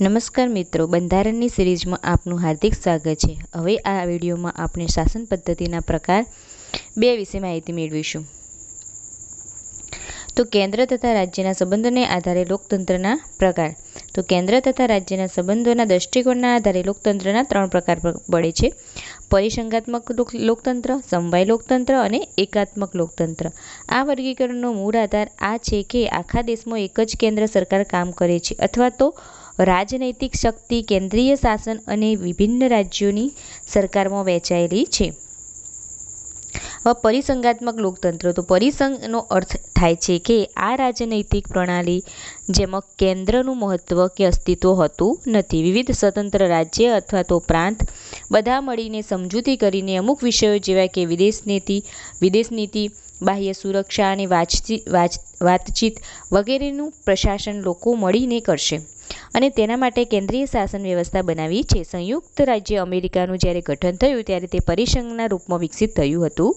નમસ્કાર મિત્રો, બંધારણની સિરીઝમાં આપનું હાર્દિક સ્વાગત છે. હવે આ વિડીયોમાં આપણે શાસન પદ્ધતિના પ્રકાર બે વિશે માહિતી મેળવીશું. તો કેન્દ્ર તથા રાજ્યના સંબંધોને આધારે લોકતંત્રના પ્રકાર. તો કેન્દ્ર તથા રાજ્યના સંબંધોના દૃષ્ટિકોણના આધારે લોકતંત્રના ત્રણ પ્રકાર પડે છે. પરિસંગાત્મક લોકતંત્ર, સમવાય લોકતંત્ર અને એકાત્મક લોકતંત્ર. આ વર્ગીકરણનો મૂળ આધાર આ છે કે આખા દેશમાં એક જ કેન્દ્ર સરકાર કામ કરે છે અથવા તો રાજનૈતિક શક્તિ, કેન્દ્રીય શાસન અને વિભિન્ન રાજ્યોની સરકારમાં વહેંચાયેલી છે. હવે પરિસંગાત્મક લોકતંત્ર, તો પરિસંગનો અર્થ થાય છે કે આ રાજનૈતિક પ્રણાલી જેમાં કેન્દ્રનું મહત્ત્વ કે અસ્તિત્વ હોતું નથી. વિવિધ સ્વતંત્ર રાજ્ય અથવા તો પ્રાંત બધા મળીને સમજૂતી કરીને અમુક વિષયો જેવા કે વિદેશ નીતિ વિદેશ નીતિ બાહ્ય સુરક્ષા અને વાતચીત વગેરેનું પ્રશાસન લોકો મળીને કરશે. અને તેના માટે કેન્દ્રીય શાસન વ્યવસ્થા બનાવી છે. સંયુક્ત રાજ્ય અમેરિકાનું જ્યારે ગઠન થયું ત્યારે તે પરિસંઘના રૂપમાં વિકસિત થયું હતું.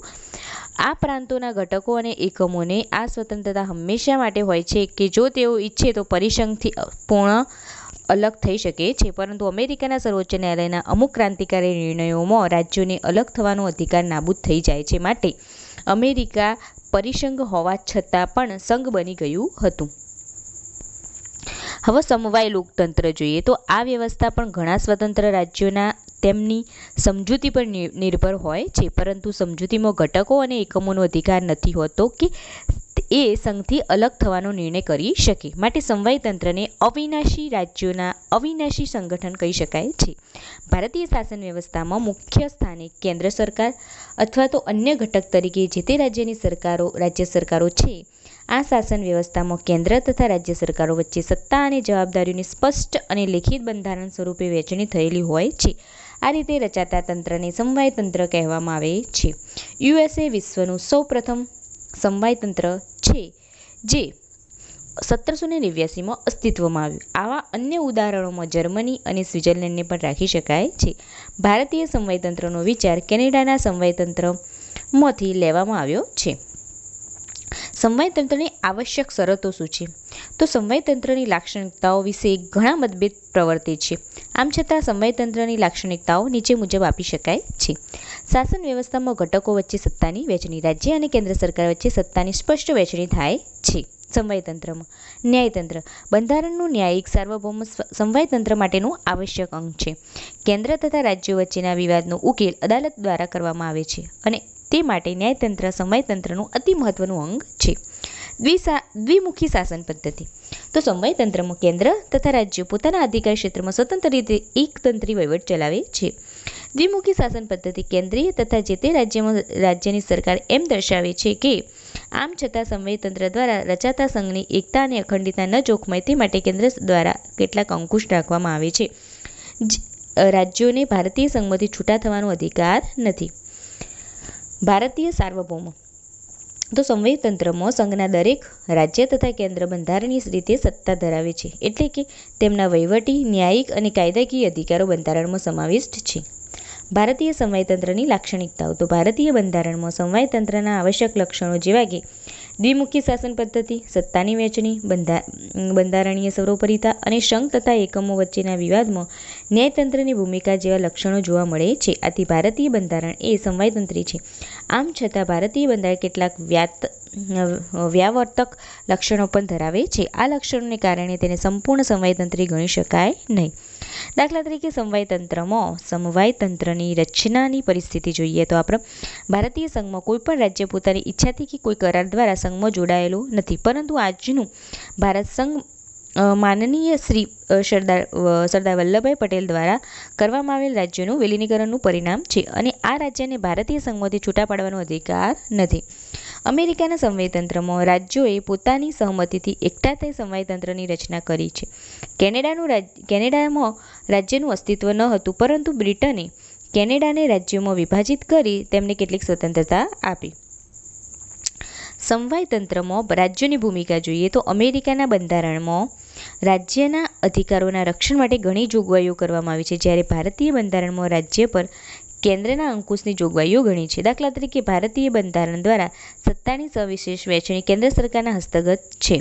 આ પ્રાંતોના ઘટકો અને એકમોને આ સ્વતંત્રતા હંમેશા માટે હોય છે કે જો તેઓ ઈચ્છે તો પરિસંઘથી પૂર્ણ અલગ થઈ શકે છે. પરંતુ અમેરિકાના સર્વોચ્ચ ન્યાયાલયના અમુક ક્રાંતિકારી નિર્ણયોમાં રાજ્યોને અલગ થવાનો અધિકાર નાબૂદ થઈ જાય છે માટે અમેરિકા પરિસંઘ હોવા છતાં પણ સંઘ બની ગયું હતું. હવે સમવાય લોકતંત્ર જોઈએ તો આ વ્યવસ્થા પણ ઘણા સ્વતંત્ર રાજ્યોના તેમની સમજૂતી પર નિર્ભર હોય છે. પરંતુ સમજૂતીમાં ઘટકો અને એકમોનો અધિકાર નથી હોતો કે એ સંઘથી અલગ થવાનો નિર્ણય કરી શકે. માટે સમવાય તંત્રને અવિનાશી રાજ્યોના અવિનાશી સંગઠન કહી શકાય છે. ભારતીય શાસન વ્યવસ્થામાં મુખ્ય સ્થાને કેન્દ્ર સરકાર અથવા તો અન્ય ઘટક તરીકે જે તે રાજ્યની સરકારો, રાજ્ય સરકારો છે. આ શાસન વ્યવસ્થામાં કેન્દ્ર તથા રાજ્ય સરકારો વચ્ચે સત્તા અને જવાબદારીઓની સ્પષ્ટ અને લેખિત બંધારણ સ્વરૂપે વહેંચણી થયેલી હોય છે. આ રીતે રચાતા તંત્રને સમવાય તંત્ર કહેવામાં આવે છે. યુએસએ વિશ્વનું સૌપ્રથમ સમવાય તંત્ર છે, જે સત્તરસો ને નેવ્યાસીમાં અસ્તિત્વમાં આવ્યું. આવા અન્ય ઉદાહરણોમાં જર્મની અને સ્વિટ્ઝરલેન્ડને પણ રાખી શકાય છે. ભારતીય સમવાયતંત્રનો વિચાર કેનેડાના સમવાયતંત્રમાંથી લેવામાં આવ્યો છે. સમવાયતંત્રની આવશ્યક શરતો શું છે? તો સમવાયતંત્રની લાક્ષણિકતાઓ વિશે ઘણા મતભેદ પ્રવર્તે છે. આમ છતાં સમવાયતંત્રની લાક્ષણિકતાઓ નીચે મુજબ આપી શકાય છે. શાસન વ્યવસ્થામાં ઘટકો વચ્ચે સત્તાની વહેંચણી રાજ્ય અને કેન્દ્ર સરકાર વચ્ચે સત્તાની સ્પષ્ટ વહેંચણી થાય છે. સમવાયતંત્રમાં ન્યાયતંત્ર બંધારણનું ન્યાયિક સાર્વભૌમ સમવાયતંત્ર માટેનું આવશ્યક અંગ છે. કેન્દ્ર તથા રાજ્યો વચ્ચેના વિવાદનો ઉકેલ અદાલત દ્વારા કરવામાં આવે છે અને તે માટે ન્યાયતંત્ર, સમયતંત્રનું અતિ મહત્વનું અંગ છે. દ્વિસા, દ્વિમુખી શાસન પદ્ધતિ. તો સમયતંત્રમાં કેન્દ્ર તથા રાજ્યો પોતાના અધિકાર ક્ષેત્રમાં સ્વતંત્ર રીતે એકતંત્રી વહીવટ ચલાવે છે. દ્વિમુખી શાસન પદ્ધતિ કેન્દ્રીય તથા જે તે રાજ્યમાં, રાજ્યની સરકાર એમ દર્શાવે છે કે, આમ છતાં સમયતંત્ર દ્વારા રચાતા સંઘની એકતા અને અખંડિતતા ન જોખમાય તે માટે કેન્દ્ર દ્વારા કેટલાક અંકુશ રાખવામાં આવે છે. રાજ્યોને ભારતીય સંઘમાંથી છૂટા થવાનો અધિકાર નથી. ભારતીય સાર્વભૌમ. તો સંવેદતંત્રમાં સંઘના દરેક રાજ્ય તથા કેન્દ્ર બંધારણીય રીતે સત્તા ધરાવે છે, એટલે કે તેમના વહીવટી, ન્યાયિક અને કાયદાકીય અધિકારો બંધારણમાં સમાવિષ્ટ છે. ભારતીય સંવાયતંત્રની લાક્ષણિકતાઓ. તો ભારતીય બંધારણમાં સંવાયતંત્રના આવશ્યક લક્ષણો જેવા કે દ્વિમુખી શાસન પદ્ધતિ, સત્તાની વહેંચણી બંધારણીય સર્વોપરિતા અને સંઘ તથા એકમો વચ્ચેના વિવાદમાં ન્યાયતંત્રની ભૂમિકા જેવા લક્ષણો જોવા મળે છે. આથી ભારતીય બંધારણ એ સમવાયતંત્રી છે. આમ છતાં ભારતીય બંધારણ કેટલાક વ્યાત, વ્યાવર્તક લક્ષણો પણ ધરાવે છે. આ લક્ષણોને કારણે તેને સંપૂર્ણ સમવાયતંત્રી ગણી શકાય નહીં. દાખલા તરીકે સમવાયતંત્રમાં સમવાયતંત્રની રચનાની પરિસ્થિતિ જોઈએ તો આપણે ભારતીય સંઘમાં કોઈપણ રાજ્ય પોતાની ઈચ્છાથી કે કોઈ કરાર દ્વારા સંઘમાં જોડાયેલું નથી. પરંતુ આજનું ભારત સંઘ માનનીય શ્રી સરદાર સરદાર વલ્લભભાઈ પટેલ દ્વારા કરવામાં આવેલ રાજ્યનું વિલીનીકરણનું પરિણામ છે અને આ રાજ્યને ભારતીય સંઘમાંથી છૂટા પાડવાનો અધિકાર નથી. અમેરિકાના સંવયતંત્રમાં રાજ્યોએ પોતાની સહમતિથી એકઠા થઈ સંવયતંત્રની રચના કરી છે. કેનેડાનું રાજ, કેનેડામાં રાજ્યનું અસ્તિત્વ ન હતું, પરંતુ બ્રિટને કેનેડાને રાજ્યોમાં વિભાજિત કરી તેમને કેટલીક સ્વતંત્રતા આપી. સંવાયતંત્રમાં રાજ્યોની ભૂમિકા જોઈએ તો અમેરિકાના બંધારણમાં રાજ્યના અધિકારોના રક્ષણ માટે ઘણી જોગવાઈઓ કરવામાં આવી છે. જ્યારે ભારતીય બંધારણમાં રાજ્ય પર કેન્દ્રના અંકુશની જોગવાઈઓ ઘણી છે. દાખલા તરીકે ભારતીય બંધારણ દ્વારા સત્તાની સવિશેષ વહેંચણી કેન્દ્ર સરકારના હસ્તગત છે.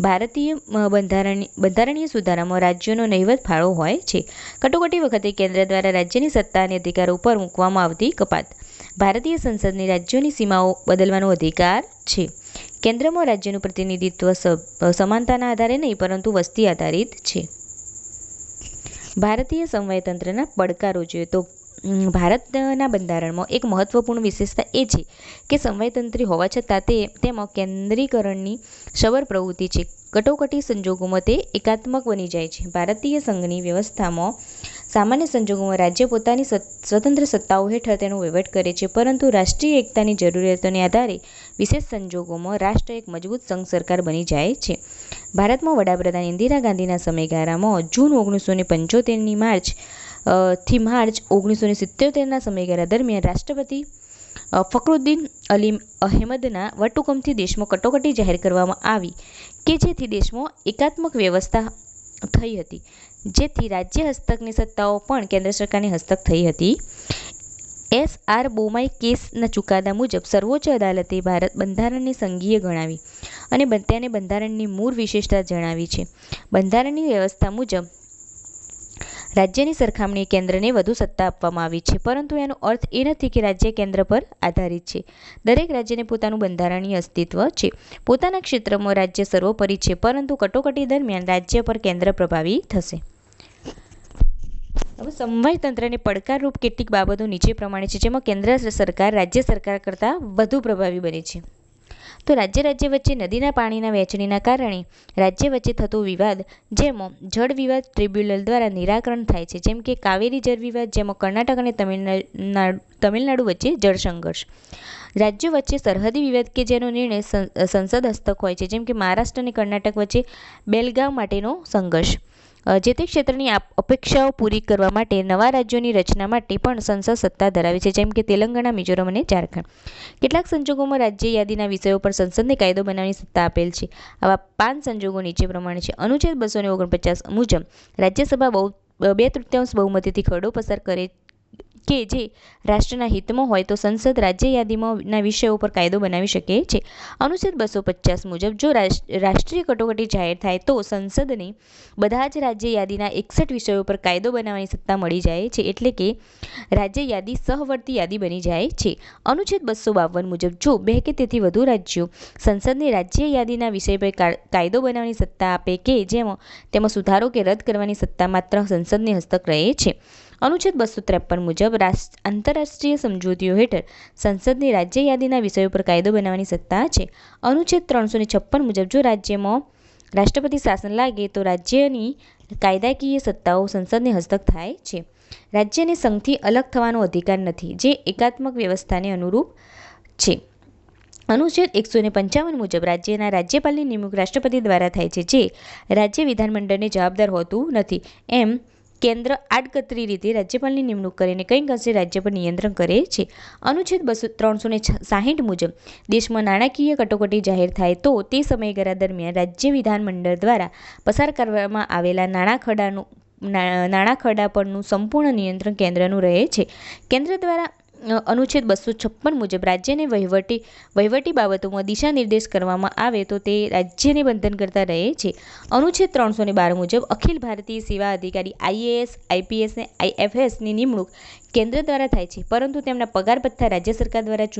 ભારતીય બંધારણ, બંધારણીય સુધારામાં રાજ્યોનો નહિવત ફાળો હોય છે. કટોકટી વખતે કેન્દ્ર દ્વારા રાજ્યની સત્તા અને અધિકારો ઉપર મૂકવામાં આવતી કપાત. ભારતીય સંસદની રાજ્યોની સીમાઓ બદલવાનો અધિકાર છે. કેન્દ્રમાં રાજ્યનું પ્રતિનિધિત્વ સમાનતાના આધારે નહીં, પરંતુ વસ્તી આધારિત છે. ભારતીય સમવાયતંત્રના પડકારો જોઈએ તો ભારતના બંધારણમાં એક મહત્વપૂર્ણ વિશેષતા એ છે કે સમવાયતંત્રી હોવા છતાં તે, તેમાં કેન્દ્રીકરણની સબર પ્રવૃત્તિ છે. કટોકટી સંજોગોમાં તે એકાત્મક બની જાય છે. ભારતીય સંઘની વ્યવસ્થામાં સામાન્ય સંજોગોમાં રાજ્ય પોતાની સ્વ- સ્વતંત્ર સત્તાઓ હેઠળ તેનો વહીવટ કરે છે, પરંતુ રાષ્ટ્રીય એકતાની જરૂરિયાતોને આધારે વિશેષ સંજોગોમાં રાષ્ટ્ર એક મજબૂત સંઘ સરકાર બની જાય છે. ભારતમાં વડાપ્રધાન ઇન્દિરા ગાંધીના સમયગાળામાં જૂન ઓગણીસો પંચોતેરની માર્ચ થી માર્ચ ઓગણીસો ને સિત્તોતેરના સમયગાળા દરમિયાન રાષ્ટ્રપતિ ફકરુદ્દીન અલી અહેમદના વટહુકમથી દેશમાં કટોકટી જાહેર કરવામાં આવી કે જેથી દેશમાં એકાત્મક વ્યવસ્થા થઈ હતી, જેથી રાજ્ય હસ્તકની સત્તાઓ પણ કેન્દ્ર સરકારની હસ્તક થઈ હતી. એસ આર બોમાઈ કેસના ચુકાદા મુજબ સર્વોચ્ચ અદાલતે ભારત બંધારણને સંઘીય ગણાવી અને તેને બંધારણની મૂળ વિશેષતા જણાવી છે. બંધારણની વ્યવસ્થા મુજબ રાજ્યની સરખામણીએ કેન્દ્રને વધુ સત્તા આપવામાં આવી છે, પરંતુ એનો અર્થ એ નથી કે રાજ્ય કેન્દ્ર પર આધારિત છે. દરેક રાજ્યને પોતાનું બંધારણીય અસ્તિત્વ છે. પોતાના ક્ષેત્રમાં રાજ્ય સર્વોપરી છે, પરંતુ કટોકટી દરમિયાન રાજ્ય પર કેન્દ્ર પ્રભાવી થશે. હવે સમવાય તંત્રને પડકારરૂપ કેટલીક બાબતો નીચે પ્રમાણે છે, જેમાં કેન્દ્ર સરકાર રાજ્ય સરકાર કરતાં વધુ પ્રભાવી બને છે. તો રાજ્ય રાજ્ય વચ્ચે નદીના પાણીના વહેંચણીના કારણે રાજ્ય વચ્ચે થતો વિવાદ, જેમાં જળ વિવાદ ટ્રિબ્યુનલ દ્વારા નિરાકરણ થાય છે. જેમ કે કાવેરી જળ વિવાદ, જેમાં કર્ણાટક અને તમિલનાડુ તમિલનાડુ વચ્ચે જળ સંઘર્ષ. રાજ્યો વચ્ચે સરહદી વિવાદ કે જેનો નિર્ણય સંસદ હસ્તક હોય છે. જેમ કે મહારાષ્ટ્ર અને કર્ણાટક વચ્ચે બેલગામ માટેનો સંઘર્ષ. જે તે ક્ષેત્રની અપેક્ષાઓ પૂરી કરવા માટે નવા રાજ્યોની રચના માટે પણ સંસદ સત્તા ધરાવે છે, જેમ કે તેલંગાણા, મિઝોરમ અને ઝારખંડ. કેટલાક સંજોગોમાં રાજ્ય યાદીના વિષયો પર સંસદને કાયદો બનાવવાની સત્તા આપેલ છે. આવા પાંચ સંજોગો નીચે પ્રમાણે છે. અનુચ્છેદ બસો ઓગણપચાસ મુજબ રાજ્યસભા બહુ બે તૃતીયાંશ બહુમતીથી ખરડો પસાર કરે કે જે રાષ્ટ્રના હિતમાં હોય તો સંસદ રાજ્ય યાદીમાંના વિષયો પર કાયદો બનાવી શકે છે. અનુચ્છેદ બસો પચાસ મુજબ જો રાષ્ટ્રીય કટોકટી જાહેર થાય તો સંસદને બધા જ રાજ્ય યાદીના એકસઠ વિષયો પર કાયદો બનાવવાની સત્તા મળી જાય છે એટલે કે રાજ્ય યાદી સહવર્તી યાદી બની જાય છે. અનુચ્છેદ બસો બાવન મુજબ જો બે કે તેથી વધુ રાજ્યો સંસદને રાજ્ય યાદીના વિષય પર કાયદો બનાવવાની સત્તા આપે કે જેમાં તેમાં સુધારો કે રદ કરવાની સત્તા માત્ર સંસદની હસ્તક રહે છે. અનુચ્છેદ બસો ત્રેપન મુજબ રાષ્ટ્ર, આંતરરાષ્ટ્રીય સમજૂતીઓ હેઠળ સંસદની રાજ્ય યાદીના વિષયો પર કાયદો બનાવવાની સત્તા છે. અનુચ્છેદ ત્રણસો છપ્પન મુજબ જો રાજ્યમાં રાષ્ટ્રપતિ શાસન લાગે તો રાજ્યની કાયદાકીય સત્તાઓ સંસદને હસ્તક થાય છે. રાજ્યને સંઘથી અલગ થવાનો અધિકાર નથી, જે એકાત્મક વ્યવસ્થાને અનુરૂપ છે. અનુચ્છેદ એકસો ને પંચાવન મુજબ રાજ્યના રાજ્યપાલની નિમણૂક રાષ્ટ્રપતિ દ્વારા થાય છે, જે રાજ્ય વિધાનમંડળને જવાબદાર હોતું નથી. એમ કેન્દ્ર આડકતરી રીતે રાજ્યપાલની નિમણૂક કરીને કંઈક અંશે રાજ્ય પર નિયંત્રણ કરે છે. અનુચ્છેદ બસો, ત્રણસો ને સાહીઠ મુજબ દેશમાં નાણાકીય કટોકટી જાહેર થાય તો તે સમયગાળા દરમિયાન રાજ્ય વિધાનમંડળ દ્વારા પસાર કરવામાં આવેલા નાણાં ખરડાનું નાણાં પરનું સંપૂર્ણ નિયંત્રણ કેન્દ્રનું રહે છે. કેન્દ્ર દ્વારા અનુચ્છેદ બસો છપ્પન મુજબ રાજ્યને વહીવટી વહીવટી બાબતોમાં દિશા નિર્દેશ કરવામાં આવે તો તે રાજ્યને બંધન કરતા રહે છે. અનુચ્છેદ ત્રણસો બાર મુજબ અખિલ ભારતીય સેવા અધિકારી આઈએએસ આઈપીએસ ને આઈએફએસની નિમણૂક કેન્દ્ર દ્વારા થાય છે, પરંતુ તેમના પગાર ભથ્થા રાજ્ય સરકાર દ્વારા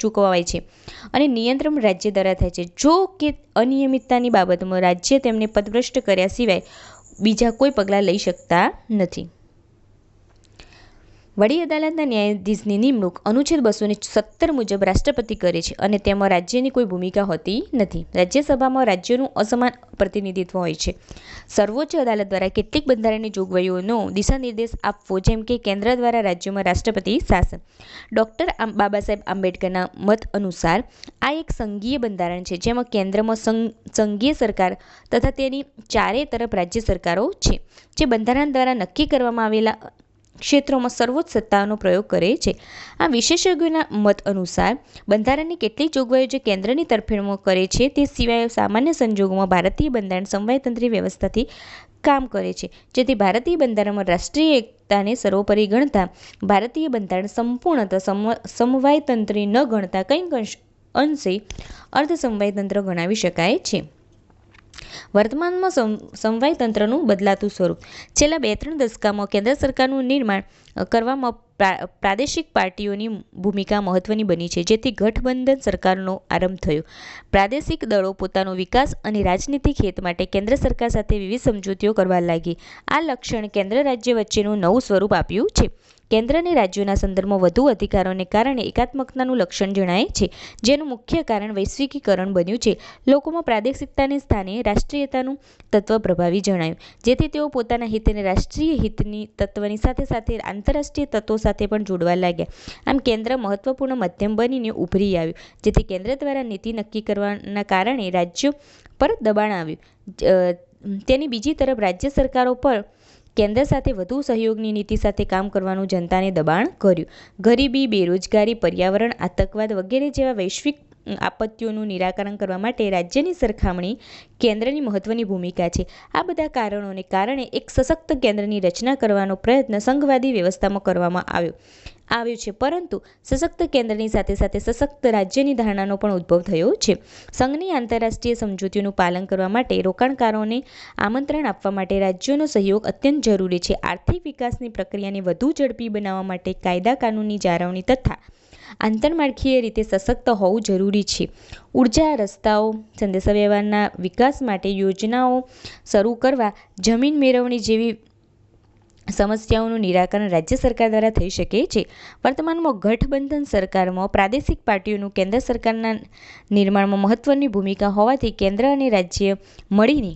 ચૂકવાય છે અને નિયંત્રણ રાજ્ય દ્વારા થાય છે. જો કે અનિયમિતતાની બાબતમાં રાજ્ય તેમને પદભ્રષ્ટ કર્યા સિવાય બીજા કોઈ પગલાં લઈ શકતા નથી. વડી અદાલતના ન્યાયાધીશની નિમણૂક અનુચ્છેદ બસો સત્તર મુજબ રાષ્ટ્રપતિ કરે છે અને તેમાં રાજ્યની કોઈ ભૂમિકા હોતી નથી. રાજ્યસભામાં રાજ્યોનું અસમાન પ્રતિનિધિત્વ હોય છે. સર્વોચ્ચ અદાલત દ્વારા કેટલીક બંધારણની જોગવાઈઓનો દિશાનિર્દેશ આપવો, જેમ કે કેન્દ્ર દ્વારા રાજ્યોમાં રાષ્ટ્રપતિ શાસન. ડૉક્ટર બાબા સાહેબ આંબેડકરના મત અનુસાર આ એક સંઘીય બંધારણ છે, જેમાં કેન્દ્રમાં સંઘીય સરકાર તથા તેની ચારે તરફ રાજ્ય સરકારો છે. જે બંધારણ દ્વારા નક્કી કરવામાં આવેલા ક્ષેત્રોમાં સર્વોચ્ચ સત્તાનો પ્રયોગ કરે છે. આ વિશેષજ્ઞોના મત અનુસાર, બંધારણની કેટલીક જોગવાઈઓ જે કેન્દ્રની તરફેણમાં કરે છે, તે સિવાય સામાન્ય સંજોગોમાં ભારતીય બંધારણ સમવાયતંત્રી વ્યવસ્થાથી કામ કરે છે. જેથી ભારતીય બંધારણમાં રાષ્ટ્રીય એકતાને સર્વોપરી ગણતા, ભારતીય બંધારણ સંપૂર્ણતા સમ, સમવાયતંત્રી ન ગણતા કંઈક અંશે અર્ધ સમવાયતંત્ર ગણાવી શકાય છે. વર્તમાનમાં સમવાય તંત્રનું બદલાતું સ્વરૂપ. છેલ્લા બે ત્રણ દશકામાં કેન્દ્ર સરકારનું નિર્માણ કરવામાં પ્રાદેશિક પાર્ટીઓની ભૂમિકા મહત્વની બની છે, જેથી ગઠબંધન સરકારનો આરંભ થયો. પ્રાદેશિક દળો પોતાનો વિકાસ અને રાજનીતિક હેત માટે કેન્દ્ર સરકાર સાથે વિવિધ સમજૂતીઓ કરવા લાગી. આ લક્ષણ કેન્દ્ર રાજ્ય વચ્ચેનું નવું સ્વરૂપ આપ્યું છે. કેન્દ્ર અને રાજ્યોના સંદર્ભમાં વધુ અધિકારોને કારણે એકાત્મકતાનું લક્ષણ જણાય છે. જેનું મુખ્ય કારણ વૈશ્વિકીકરણ બન્યું છે. લોકોમાં પ્રાદેશિકતાને સ્થાને રાષ્ટ્રીયતાનું તત્વ પ્રભાવી જણાયું. જેથી તેઓ પોતાના હિતને રાષ્ટ્રીય હિતની તત્વની સાથે સાથે આંતરરાષ્ટ્રીય તત્વો સાથે પણ જોડવા લાગ્યા. આમ કેન્દ્ર મહત્વપૂર્ણ માધ્યમ બનીને ઉભરી આવ્યું. જેથી કેન્દ્ર દ્વારા નીતિ નક્કી કરવાના કારણે રાજ્યો પર દબાણ આવ્યું. તેની બીજી તરફ રાજ્ય સરકારો પર કેન્દ્ર સાથે વધુ સહયોગની નીતિ સાથે કામ કરવાનું જનતાને દબાણ કર્યું. ગરીબી, બેરોજગારી, પર્યાવરણ, આતંકવાદ વગેરે જેવા વૈશ્વિક આપત્તિઓનું નિરાકરણ કરવા માટે રાજ્યની સરખામણી કેન્દ્રની મહત્વની ભૂમિકા છે. આ બધા કારણોને કારણે એક સશક્ત કેન્દ્રની રચના કરવાનો પ્રયત્ન સંઘવાદી વ્યવસ્થામાં કરવામાં આવ્યો, આવ્યું છે. પરંતુ સશક્ત કેન્દ્રની સાથે સાથે સશક્ત રાજ્યની ધારણાનો પણ ઉદ્ભવ થયો છે. સંઘની આંતરરાષ્ટ્રીય સમજૂતીઓનું પાલન કરવા માટે રોકાણકારોને આમંત્રણ આપવા માટે રાજ્યોનો સહયોગ અત્યંત જરૂરી છે. આર્થિક વિકાસની પ્રક્રિયાને વધુ ઝડપી બનાવવા માટે કાયદા કાનૂનની જાળવણી તથા આંતરમાળખીય રીતે સશક્ત હોવું જરૂરી છે. ઊર્જા, રસ્તાઓ, સંદેશાવ્યવહારના વિકાસ માટે યોજનાઓ શરૂ કરવા જમીન મેળવણી જેવી સમસ્યાઓનું નિરાકરણ રાજ્ય સરકાર દ્વારા થઈ શકે છે. વર્તમાનમાં ગઠબંધન સરકારમાં પ્રાદેશિક પાર્ટીઓનું કેન્દ્ર સરકારના નિર્માણમાં મહત્વની ભૂમિકા હોવાથી કેન્દ્ર અને રાજ્ય મળીને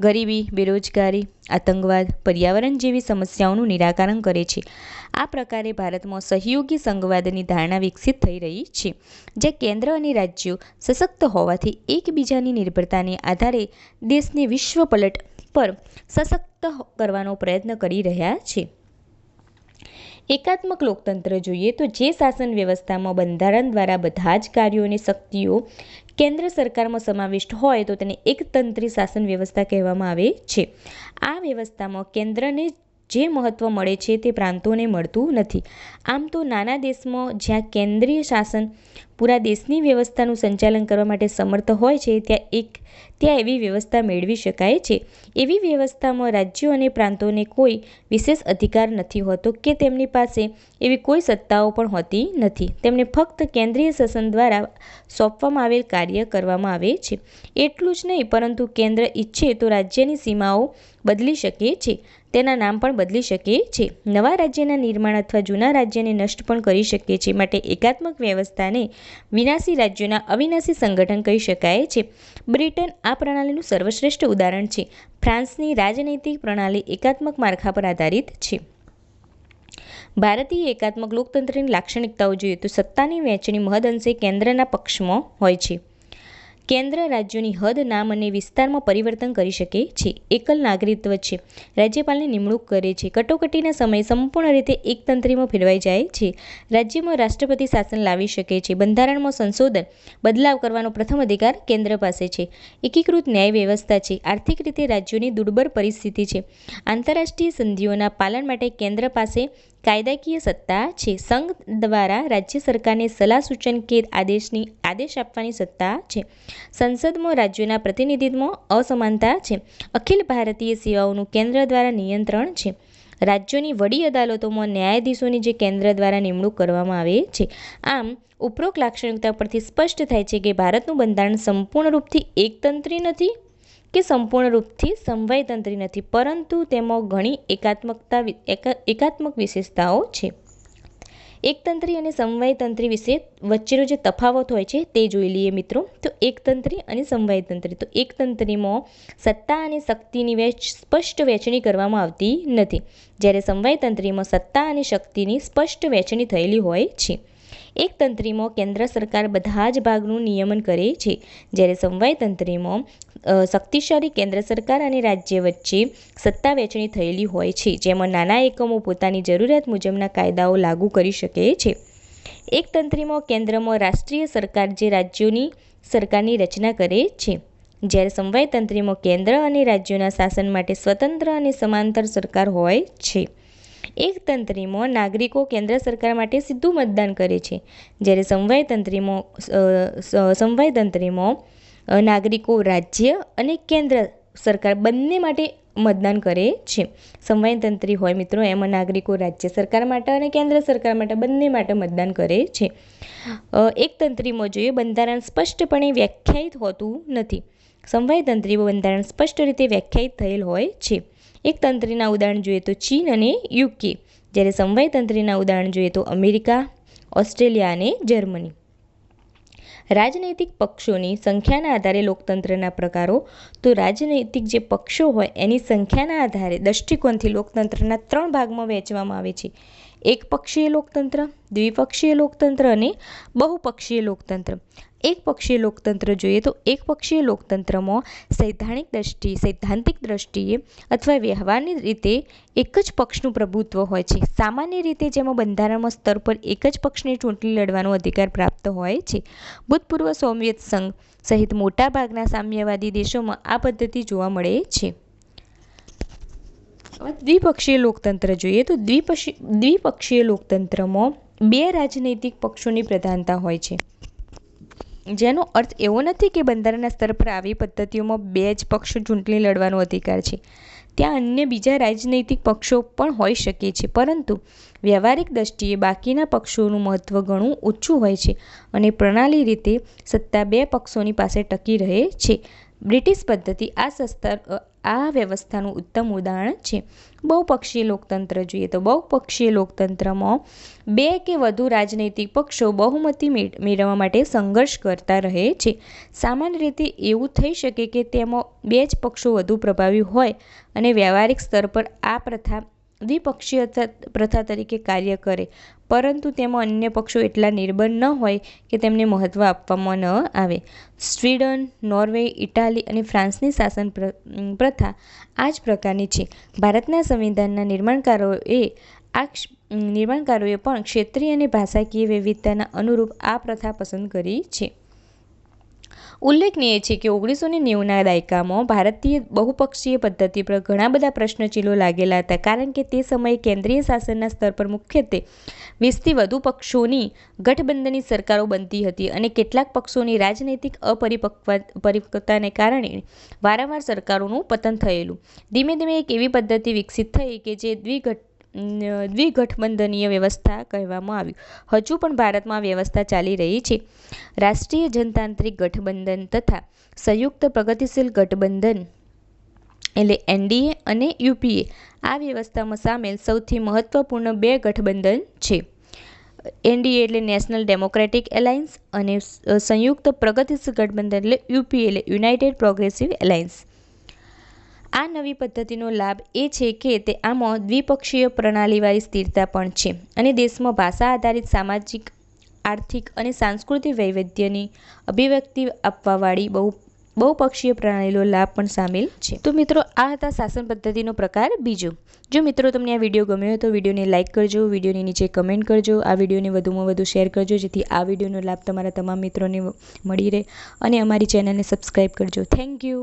ગરીબી, બેરોજગારી, આતંકવાદ, પર્યાવરણ જેવી સમસ્યાઓનું નિરાકરણ કરે છે. આ પ્રકારે ભારતમાં સહયોગી સંઘવાદની ધારણા વિકસિત થઈ રહી છે, જે કેન્દ્ર અને રાજ્યો સશક્ત હોવાથી એકબીજાની નિર્ભરતાને આધારે દેશને વિશ્વ પલટ પર સશક્ત કરવાનો પ્રયત્ન કરી રહ્યા છે. એકાત્મક લોકતંત્ર જોઈએ તો જે શાસન વ્યવસ્થામાં બંધારણ દ્વારા બધા જ કાર્યો અને શક્તિઓ કેન્દ્ર સરકારમાં સમાવિષ્ટ હોય તો તેને એકતંત્રી શાસન વ્યવસ્થા કહેવામાં આવે છે. આ વ્યવસ્થામાં કેન્દ્રને જે મહત્ત્વ મળે છે તે પ્રાંતોને મળતું નથી. આમ તો નાના દેશમાં જ્યાં કેન્દ્રીય શાસન પૂરા દેશની વ્યવસ્થાનું સંચાલન કરવા માટે સમર્થ હોય છે, ત્યાં એક, ત્યાં એવી વ્યવસ્થા મેળવી શકાય છે. એવી વ્યવસ્થામાં રાજ્યો અને પ્રાંતોને કોઈ વિશેષ અધિકાર નથી હોતો કે તેમની પાસે એવી કોઈ સત્તાઓ પણ હોતી નથી. તેમને ફક્ત કેન્દ્રીય શાસન દ્વારા સોંપવામાં આવેલ કાર્ય કરવામાં આવે છે. એટલું જ નહીં, પરંતુ કેન્દ્ર ઈચ્છે તો રાજ્યની સીમાઓ બદલી શકે છે. તેના નામ પણ બદલી શકે છે. નવા રાજ્યના નિર્માણ અથવા જૂના રાજ્યને નષ્ટ પણ કરી શકે છે. માટે એકાત્મક વ્યવસ્થાને વિનાશી રાજ્યોના અવિનાશી સંગઠન કહી શકાય છે. બ્રિટન આ પ્રણાલીનું સર્વશ્રેષ્ઠ ઉદાહરણ છે. ફ્રાન્સની રાજનૈતિક પ્રણાલી એકાત્મક માળખા પર આધારિત છે. ભારતીય એકાત્મક લોકતંત્રની લાક્ષણિકતાઓ જોઈએ તો સત્તાની વહેંચણી મહદઅંશે કેન્દ્રના પક્ષમાં હોય છે. કેન્દ્ર રાજ્યોની હદ, નામ અને વિસ્તારમાં પરિવર્તન કરી શકે છે. એકલ નાગરિકત્વ છે. રાજ્યપાલની નિમણૂક કરે છે. કટોકટીના સમયે સંપૂર્ણ રીતે એકતંત્રીમાં ફેરવાઈ જાય છે. રાજ્યમાં રાષ્ટ્રપતિ શાસન લાવી શકે છે. બંધારણમાં સંશોધન બદલાવ કરવાનો પ્રથમ અધિકાર કેન્દ્ર પાસે છે. એકીકૃત ન્યાય વ્યવસ્થા છે. આર્થિક રીતે રાજ્યોની દુર્બળ પરિસ્થિતિ છે. આંતરરાષ્ટ્રીય સંધિઓના પાલન માટે કેન્દ્ર પાસે કાયદાકીય સત્તા છે. સંઘ દ્વારા રાજ્ય સરકારને સલાહ સૂચન કે આદેશની આદેશ આપવાની સત્તા છે. સંસદમાં રાજ્યોના પ્રતિનિધિત્વમાં અસમાનતા છે. અખિલ ભારતીય સેવાઓનું કેન્દ્ર દ્વારા નિયંત્રણ છે. રાજ્યોની વડી અદાલતોમાં ન્યાયાધીશોની જે કેન્દ્ર દ્વારા નિમણૂક કરવામાં આવે છે. આમ, ઉપરોક્ત લાક્ષણિકતા પરથી સ્પષ્ટ થાય છે કે ભારતનું બંધારણ સંપૂર્ણ રૂપથી એકતંત્રી નથી. કે સંપૂર્ણ રૂપથી સમવાયતંત્રી નથી, પરંતુ તેમાં ઘણી એકાત્મકતા એકાત્મક વિશેષતાઓ છે. એકતંત્રી અને સમવાયતંત્રી વિશે વચ્ચેનો જે તફાવત હોય છે તે જોઈ લઈએ મિત્રો. તો એકતંત્રી અને સમવાયતંત્રી તો એકતંત્રીમાં સત્તા અને શક્તિની વેચ, સ્પષ્ટ વહેંચણી કરવામાં આવતી નથી. જ્યારે સમવાયતંત્રીમાં સત્તા અને શક્તિની સ્પષ્ટ વહેંચણી થયેલી હોય છે. એકતંત્રીમાં કેન્દ્ર સરકાર બધા જ ભાગનું નિયમન કરે છે. જ્યારે સમવાયતંત્રીમાં શક્તિશાળી કેન્દ્ર સરકાર અને રાજ્ય વચ્ચે સત્તા વહેંચણી થયેલી હોય છે, જેમાં નાના એકમો પોતાની જરૂરિયાત મુજબના કાયદાઓ લાગુ કરી શકે છે. એક તંત્રીમાં કેન્દ્રમાં રાષ્ટ્રીય સરકાર જે રાજ્યોની સરકારની રચના કરે છે. જ્યારે સમવાયતંત્રીમાં કેન્દ્ર અને રાજ્યોના શાસન માટે સ્વતંત્ર અને સમાંતર સરકાર હોય છે. એકતંત્રીમાં નાગરિકો કેન્દ્ર સરકાર માટે સીધું મતદાન કરે છે. જ્યારે સમવાય તંત્રીમાં સમવાય તંત્રીમાં નાગરિકો રાજ્ય અને કેન્દ્ર સરકાર બંને માટે મતદાન કરે છે. સંવાયતંત્રી હોય મિત્રો, એમાં નાગરિકો રાજ્ય સરકાર માટે અને કેન્દ્ર સરકાર માટે બંને માટે મતદાન કરે છે. એક તંત્રીમાં જોઈએ બંધારણ સ્પષ્ટપણે વ્યાખ્યાયિત હોતું નથી. સંવયતંત્રીમાં બંધારણ સ્પષ્ટ રીતે વ્યાખ્યાયિત થયેલ હોય છે. એકતંત્રીના ઉદાહરણ જોઈએ તો ચીન અને યુકે. જ્યારે સંવયતંત્રીના ઉદાહરણ જોઈએ તો અમેરિકા, ઓસ્ટ્રેલિયા અને જર્મની. રાજનૈતિક પક્ષોની સંખ્યાના આધારે લોકતંત્રના પ્રકારો. તો રાજનૈતિક જે પક્ષો હોય, એની સંખ્યાના આધારે દૃષ્ટિકોણથી લોકતંત્રના ત્રણ ભાગમાં વહેંચવામાં આવે છે. એક પક્ષીય લોકતંત્ર, દ્વિપક્ષીય લોકતંત્ર અને બહુપક્ષીય લોકતંત્ર. એક પક્ષીય લોકતંત્ર જોઈએ તો એક પક્ષીય લોકતંત્રમાં સૈદ્ધાંતિક દ્રષ્ટિ, સૈદ્ધાંતિક દ્રષ્ટિએ અથવા વ્યવહારની રીતે એક જ પક્ષનું પ્રભુત્વ હોય છે. સામાન્ય રીતે જેમાં બંધારણમાં સ્તર પર એક જ પક્ષને ચૂંટણી લડવાનો અધિકાર પ્રાપ્ત હોય છે. ભૂતપૂર્વ સોવિયત સંઘ સહિત મોટાભાગના સામ્યવાદી દેશોમાં આ પદ્ધતિ જોવા મળે છે. દ્વિપક્ષીય લોકતંત્ર જોઈએ તો દ્વિપક્ષી, દ્વિપક્ષીય લોકતંત્રમાં બે રાજનૈતિક પક્ષોની પ્રધાનતા હોય છે. જેનો અર્થ એવો નથી કે બંધારણના સ્તર પર આવી પદ્ધતિઓમાં બે જ પક્ષો ચૂંટણી લડવાનો અધિકાર છે. ત્યાં અન્ય બીજા રાજનૈતિક પક્ષો પણ હોઈ શકે છે, પરંતુ વ્યવહારિક દ્રષ્ટિએ બાકીના પક્ષોનું મહત્ત્વ ઘણું ઓછું હોય છે અને પ્રણાલી રીતે સત્તા બે પક્ષોની પાસે ટકી રહે છે. બ્રિટિશ પદ્ધતિ આ સસ્તા આ વ્યવસ્થાનું ઉત્તમ ઉદાહરણ છે. બહુપક્ષીય લોકતંત્ર જોઈએ તો બહુપક્ષીય લોકતંત્રમાં બે કે વધુ રાજનૈતિક પક્ષો બહુમતી મેળ- મેળવવા માટે સંઘર્ષ કરતા રહે છે. સામાન્ય રીતે એવું થઈ શકે કે તેમાં બે જ પક્ષો વધુ પ્રભાવી હોય અને વ્યવહારિક સ્તર પર આ પ્રથા દ્વિપક્ષીય પ્રથા તરીકે કાર્ય કરે. પરંતુ તેમાં અન્ય પક્ષો એટલા નિર્બળ ન હોય કે તેમને મહત્ત્વ આપવામાં ન આવે. સ્વીડન, નોર્વે, ઇટાલી અને ફ્રાન્સની શાસન પ્ર- પ્રથા આ જ પ્રકારની છે. ભારતના સંવિધાનના નિર્માણકારોએ આ નિર્માણકારોએ પણ ક્ષેત્રીય અને ભાષાકીય વિવિધતાના અનુરૂપ આ પ્રથા પસંદ કરી છે. ઉલ્લેખનીય છે કે ઓગણીસો ને નેવુંના દાયકામાં ભારતીય બહુપક્ષીય પદ્ધતિ પર ઘણા બધા પ્રશ્નચિહ્નો લાગેલા હતા. કારણ કે તે સમયે કેન્દ્રીય શાસનના સ્તર પર મુખ્યત્વે વીસથી વધુ પક્ષોની ગઠબંધનની સરકારો બનતી હતી અને કેટલાક પક્ષોની રાજનૈતિક અપરિપક્વ પરિપક્વતાને કારણે વારંવાર સરકારોનું પતન થયેલું. ધીમે ધીમે એક એવી પદ્ધતિ વિકસિત થઈ કે જે અમ, દ્વિગઠબંધનીય વ્યવસ્થા કહેવામાં આવ્યું હજુ પણ ભારતમાં વ્યવસ્થા ચાલી રહી છે. રાષ્ટ્રીય જનતાંત્રિક ગઠબંધન તથા સંયુક્ત પ્રગતિશીલ ગઠબંધન એટલે એનડીએ અને યુપીએ આ વ્યવસ્થામાં સામેલ સૌથી મહત્વપૂર્ણ બે ગઠબંધન છે. એનડીએ એટલે નેશનલ ડેમોક્રેટિક એલાયન્સ અને સંયુક્ત પ્રગતિશીલ ગઠબંધન એટલે યુપીએ એટલે યુનાઇટેડ પ્રોગ્રેસિવ એલાયન્સ. આ નવી પદ્ધતિનો લાભ એ છે કે તે આમાં દ્વિપક્ષીય પ્રણાલીવાળી સ્થિરતા પણ છે અને દેશમાં ભાષા આધારિત સામાજિક, આર્થિક અને સાંસ્કૃતિક વૈવિધ્યની અભિવ્યક્તિ આપવાવાળી બહુ, બહુપક્ષીય પ્રણાલીનો લાભ પણ સામેલ છે. તો મિત્રો, આ હતા શાસન પદ્ધતિનો પ્રકાર. બીજો, જો મિત્રો તમને આ વીડિયો ગમ્યો હોય તો વિડીયોને લાઇક કરજો, વિડીયોની નીચે કમેન્ટ કરજો, આ વિડીયોને વધુમાં વધુ શેર કરજો, જેથી આ વિડીયોનો લાભ તમારા તમામ મિત્રોને મળી રહે અને અમારી ચેનલને સબસ્ક્રાઈબ કરજો. Thank you.